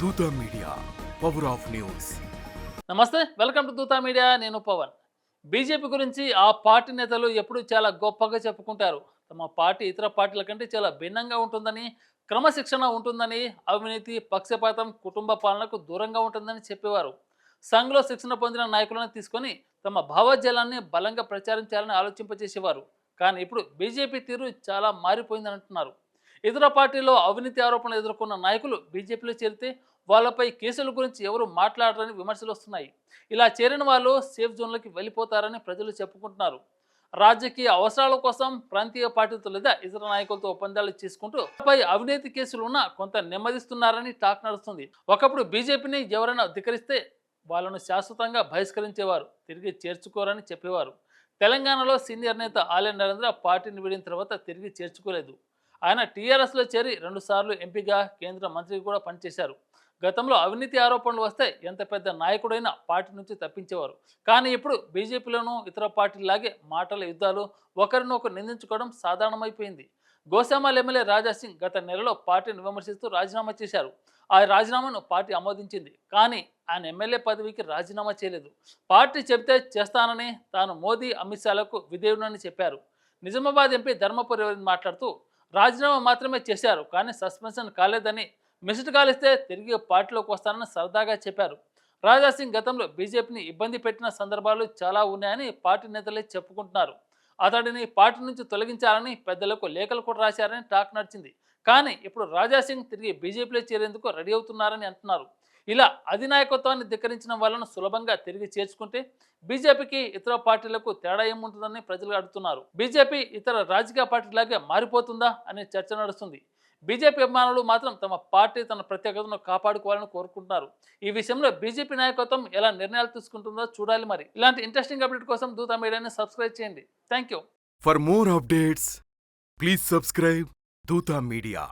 Dootha media power of news. నమస్తే welcome to Dootha media నేను Pavan. BJP గురించి ఆ పార్టీ నేతలు ఎప్పుడు చాలా గొప్పగా చెప్పుకుంటారు. తమ పార్టీ ఇతర పార్టీల కంటే చాలా భిన్నంగా ఉంటుందని క్రమశిక్షణ ఉంటుందని అవినీతి పక్షపాతం కుటుంబ పాలనకు దూరంగా ఉంటుందని చెప్పేవారు. సంఘ్లో శిక్షణ పొందిన నాయకులను తీసుకొని తమ భావజాలాన్ని బలంగా ప్రచారం చేయాలని ఆలోచింపజేసేవారు. కానీ ఇప్పుడు బీజేపీ తీరు చాలా మారిపోయిందని అంటున్నారు ఇతర పార్టీలో అవినీతి ఆరోపణలు ఎదుర్కొన్న నాయకులు బీజేపీలో చేరితే వాళ్ళపై కేసుల గురించి ఎవరు మాట్లాడరని విమర్శలు వస్తున్నాయి. ఇలా చేరిన వాళ్ళు సేఫ్ జోన్లోకి వెళ్ళిపోతారని ప్రజలు చెప్పుకుంటున్నారు. రాజకీయ అవసరాల కోసం ప్రాంతీయ పార్టీలతో లేదా ఇతర నాయకులతో ఒప్పందాలు చేసుకుంటూ పై అవినీతి కేసులు ఉన్నా కొంత నెమ్మదిస్తున్నారని టాక్ నడుస్తుంది. ఒకప్పుడు బీజేపీని ఎవరైనా ధిక్కరిస్తే వాళ్ళను శాశ్వతంగా బహిష్కరించేవారు తిరిగి చేర్చుకోరని చెప్పేవారు. తెలంగాణలో సీనియర్ నేత ఆలయ నరేంద్ర పార్టీని వీడిన తర్వాత తిరిగి చేర్చుకోలేదు. ఆయన టీఆర్ఎస్లో చేరి రెండుసార్లు ఎంపీగా కేంద్ర మంత్రి కూడా పనిచేశారు. గతంలో అవినీతి ఆరోపణలు వస్తే ఎంత పెద్ద నాయకుడైనా పార్టీ నుంచి తప్పించేవారు. కానీ ఇప్పుడు బీజేపీలోనూ ఇతర పార్టీలాగే మాటల యుద్ధాలు ఒకరినొకరు నిందించుకోవడం సాధారణమైపోయింది. గోశామాల్ ఎమ్మెల్యే రాజా సింగ్ గత నెలలో పార్టీని విమర్శిస్తూ రాజీనామా చేశారు. ఆ రాజీనామాను పార్టీ ఆమోదించింది. కానీ ఆయన ఎమ్మెల్యే పదవికి రాజీనామా చేయలేదు. పార్టీ చెబితే చేస్తానని తాను మోదీ అమిత్ షాలకు విధేయుడని చెప్పారు. నిజామాబాద్ ఎంపీ ధర్మపురి మాట్లాడుతూ రాజీనామా మాత్రమే చేశారు కానీ సస్పెన్షన్ కాలేదని మిస్డ్ కాల్ ఇస్తే తిరిగి పార్టీలోకి వస్తానని సరదాగా చెప్పారు. రాజా సింగ్ గతంలో బీజేపీని ఇబ్బంది పెట్టిన సందర్భాలు చాలా ఉన్నాయని పార్టీ నేతలే చెప్పుకుంటున్నారు. అతడిని పార్టీ నుంచి తొలగించాలని పెద్దలకు లేఖలు కూడా రాశారని టాక్ నడిచింది. కానీ ఇప్పుడు రాజా సింగ్ తిరిగి బీజేపీలో చేరేందుకు రెడీ అవుతున్నారని అంటున్నారు. ఇలా అధినాయకత్వాన్ని ధిక్కరించిన వాళ్ళను సులభంగా తిరిగి చేర్చుకుంటే బీజేపీకి ఇతర పార్టీలకు తేడా ఏముంటుందని ప్రజలు అడుగుతున్నారు. బీజేపీ ఇతర రాజకీయ పార్టీలాగే మారిపోతుందా అనే చర్చ నడుస్తుంది. బీజేపీ అభిమానులు మాత్రం తమ పార్టీ తన ప్రత్యేకతను కాపాడుకోవాలని కోరుకుంటున్నారు. ఈ విషయంలో బీజేపీ నాయకత్వం ఎలా నిర్ణయాలు తీసుకుంటుందో చూడాలి మరి. ఇలాంటి ఇంట్రెస్టింగ్ అప్డేట్ కోసం దూత మీడియాని సబ్స్క్రైబ్ చేయండి. Thank you for more updates please subscribe Dootha media.